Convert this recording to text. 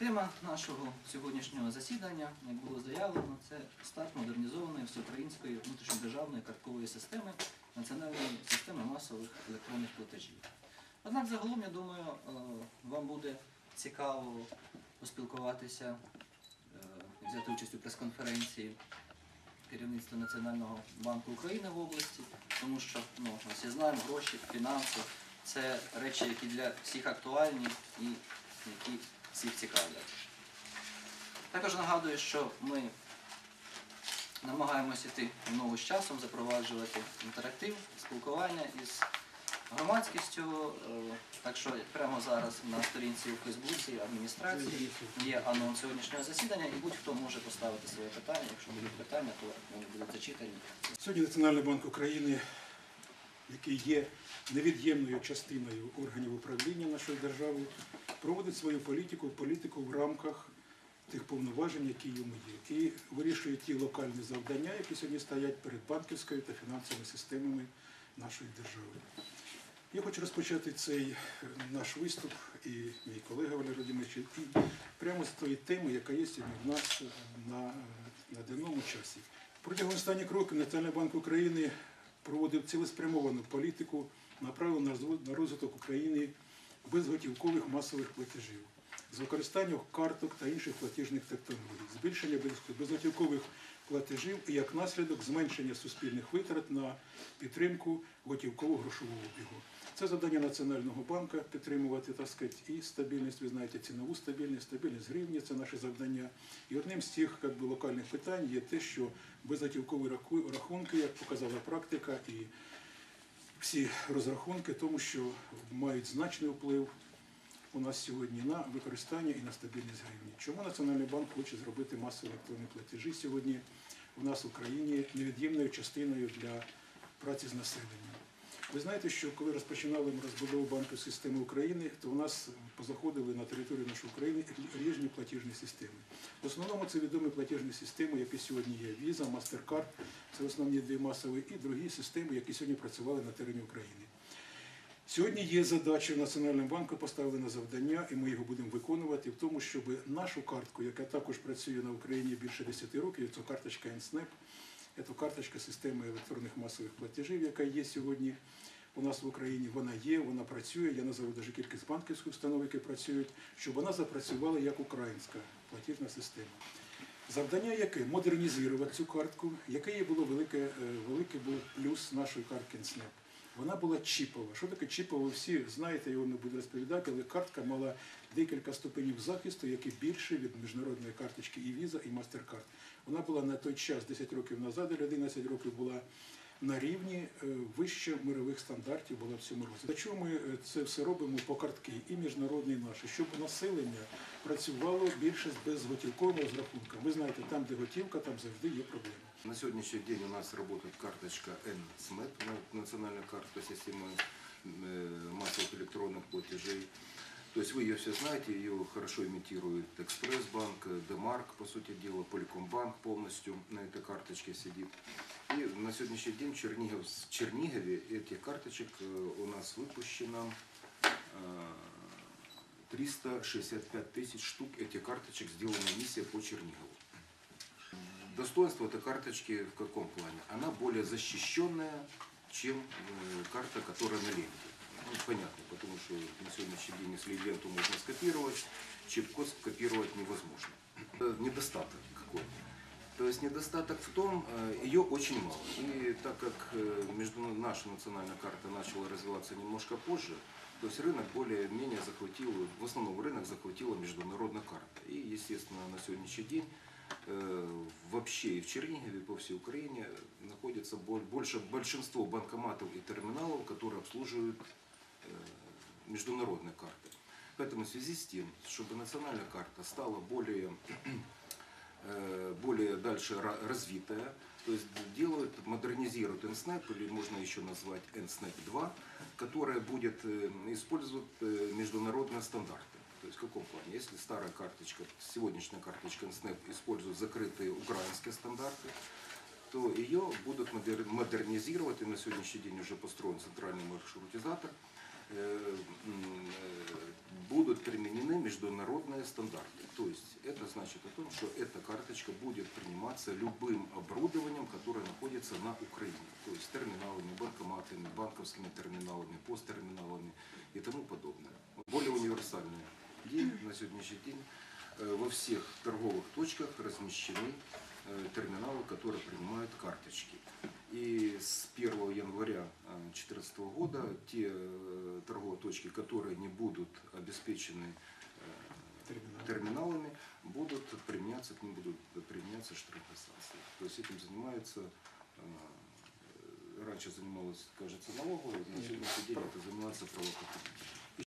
Тема нашого сьогоднішнього засідання, як було заявлено, це старт модернізованої всеукраїнської внутрішньодержавної карткової системи національної системи масових електронних платежів. Однак загалом, я думаю, е, вам буде цікаво поспілкуватися, е, взяти участь у прес-конференції керівництва Національного банку України в області, тому що ну, ми всі знаємо, гроші, фінанси це речі, які для всіх актуальні і які всіх цікавлять. Також нагадую, що ми намагаємося йти в ногу з часом, запроваджувати інтерактив, спілкування із громадськістю. Е, Так що прямо зараз на сторінці у Фейсбуці адміністрації є анонс сьогоднішнього засідання, і будь-хто може поставити своє питання. Якщо будуть питання, то вони будуть зачитані. Сьогодні Національний банк України, який є невід'ємною частиною органів управління нашої держави, проводить свою політику, політику в рамках тих повноважень, які йому є, і вирішує ті локальні завдання, які сьогодні стоять перед банківською та фінансовими системами нашої держави. Я хочу розпочати цей е, наш виступ і мій колега Валерій Радимирович, і прямо з тої теми, яка є сьогодні в нас е, на, е, на денному часі. Протягом останніх років Національний банк України проводив цілеспрямовану політику, направлену на розвиток України безготівкових масових платежів з використанням карток та інших платіжних технологій, збільшення безготівкових платежів і як наслідок зменшення суспільних витрат на підтримку готівкового грошового обігу. Це завдання Національного банку підтримувати так сказати, і стабільність, ви знаєте, цінову стабільність, стабільність гривні це наше завдання. І одним з тих би, локальних питань є те, що безготівкові рахунки, як показала практика, і всі розрахунки, тому що мають значний вплив у нас сьогодні на використання і на стабільність гривні. Чому Національний банк хоче зробити масові електронні платежі сьогодні у нас в Україні невід'ємною частиною для праці з населенням? Ви знаєте, що коли розпочинали розбудову банківської системи України, то у нас позаходили на територію нашої України різні платіжні системи. В основному це відомі платіжні системи, які сьогодні є Visa, MasterCard, це основні дві масові, і другі системи, які сьогодні працювали на терені України. Сьогодні є задача Національного банку поставлена завдання, і ми його будемо виконувати в тому, щоб нашу картку, яка також працює на Україні більше 10 років, це карточка НСНЕП, це карточка системи електронних масових платежів, яка є сьогодні у нас в Україні. Вона є, вона працює. Я назову навіть кількість банківських установ, які працюють, щоб вона запрацювала як українська платіжна система. Завдання яке? Модернізувати цю картку, яке є було велике, е, великий був плюс нашої картки НСНЕП. Вона була чіпова. Що таке чіпова? Всі знаєте, вам не буду розповідати, але картка мала декілька ступенів захисту, які більше від міжнародної карточки і Visa, і MasterCard. Вона була на той час, 10 років назад, і 11 років була на рівні е, вище мирових стандартів була в цьому році. Для чого ми е, це все робимо по картки і міжнародні наші, щоб населення працювало більше з безготівковим розрахунком. Ви знаєте, там, де готівка, там завжди є проблеми. На сегодняшний день у нас работает карточка NSMEP, на- национальная карта системы э, массовых электронных платежей. То есть вы ее все знаете, ее хорошо имитирует Экспресс-банк, э, Демарк, по сути дела, Поликомбанк полностью на этой карточке сидит. И на сегодняшний день в, Чернигов, в Чернигове этих карточек э, у нас выпущено э, 365 тысяч штук этих карточек сделана миссия по Чернигову. Достоинство этой карточки в каком плане? Она более защищенная, чем э, карта, которая на ленте. Ну, понятно, потому что на сегодняшний день, если ленту можно скопировать, чип-код скопировать невозможно. Э, Недостаток какой? То есть недостаток в том, э, ее очень мало. И так как наша национальная карта начала развиваться немножко позже, то есть рынок более-менее захватил, в основном рынок захватила международная карта. И, естественно, на сегодняшний день вообще и в Чернигове, и по всей Украине находится боль- больше большинство банкоматов и терминалов, которые обслуживают э, международные карты. Поэтому в связи с тем, чтобы национальная карта стала более, э, более дальше ра- развитая, то есть делают, модернизируют NSNAP, или можно еще назвать NSNAP 2, которая будет э, использовать э, международные стандарты. Есть в каком плане? Если старая карточка, сегодняшняя карточка NSNAP использует закрытые украинские стандарты, то ее будут модер- модернизировать, и на сегодняшний день уже построен центральный маршрутизатор, э, э, будут применены международные стандарты. То есть это значит о том, что эта карточка будет приниматься любым оборудованием, которое находится на Украине. То есть терминалами, банкоматами, банковскими терминалами, посттерминалами и тому подобное. Более универсальная идея на сегодняшний день. Э, Во всех торговых точках размещены э, терминалы, которые принимают карточки. И с 1 января 2014 года те э, торговые точки, которые не будут обеспечены э, Терминал. терминалами, будут применяться, к ним будут применяться штрафные санкции. То есть этим занимается, э, раньше занималась, кажется, налоговая, на сегодняшний день это занимается правоохранительная.